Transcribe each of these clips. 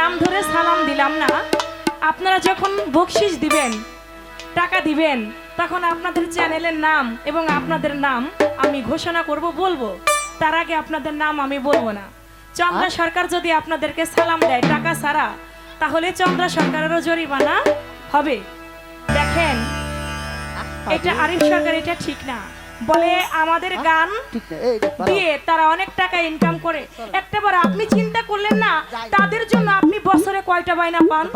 নাম ধরে সালাম দিলাম না। আপনারা যখন বকশিস দিবেন টাকা দিবেন তখন আপনাদের চ্যানেলের নাম এবং আপনাদের নাম আমি ঘোষণা করব বলব। তার আগে আপনাদের নাম আমি বলব না। চন্দ্রা সরকার যদি আপনাদেরকে সালাম দেয় টাকা ছাড়া তাহলে চন্দ্রা সরকারেরও জরিমানা হবে। দেখেন এটা আরিফ সরকার এটা ঠিক না। বলে আমাদের গান ঠিক না এই বাবা। দিয়ে তারা অনেক টাকা ইনকাম করে। একটাবার আপনি চিন্তা করলেন না তাদের জন্য আপনি বছরে কয়টা বাইনা পান।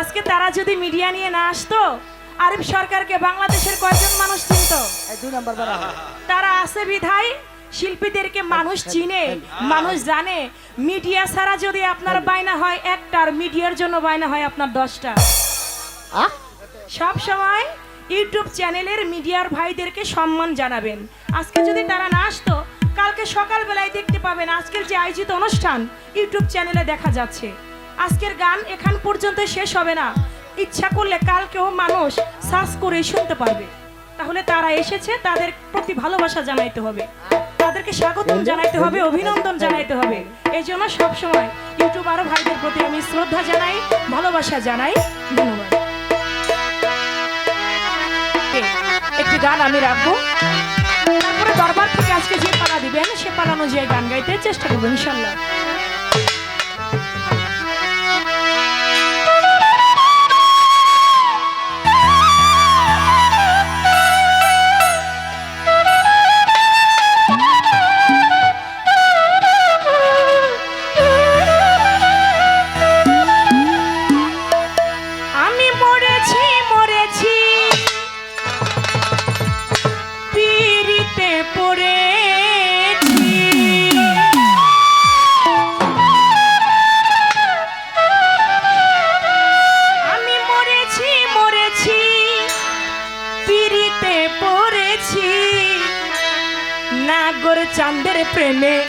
আজকে তারা যদি মিডিয়া নিয়ে না আসতো আরিফ সরকারকে বাংলাদেশের কয়জন মানুষ চিনত? তারা আছে বিধায় শিল্পীদেরকে মানুষ চিনে মানুষ জানে। মিডিয়া ছাড়া যদি আপনার বায়না হয় একটার মিডিয়ার জন্য বায়না হয় আপনার দশটা। সব সময় ইউটিউব চ্যানেলের মিডিয়ার ভাইদেরকে সম্মান জানাবেন। আজকে যদি তারা না আসতো, কালকে সকালবেলায় দেখতে পাবেন আজকের যে আয়োজিত অনুষ্ঠান ইউটিউব চ্যানেলে দেখা যাচ্ছে। আজকের গান এখান পর্যন্ত শেষ হবে না। ইচ্ছা করলে কালকেও মানুষ সার্চ করে শুনতে পারবে। তাহলে তারা এসেছে, তাদের প্রতি ভালোবাসা জানাইতে হবে। তাদেরকে স্বাগতম জানাইতে হবে, অভিনন্দন জানাইতে হবে। এই জন্য সবসময় ইউটিউব আরও ভাইদের প্রতি আমি শ্রদ্ধা জানাই, ভালোবাসা জানাই। ধন্যবাদ। একটি গান আমি রাখব। তারপরে দরবার থেকে আজকে যে পালা দিবেন, সে পালা অনুযায়ী গান গাইতে চেষ্টা করব, ইনশাল্লাহ। aprender.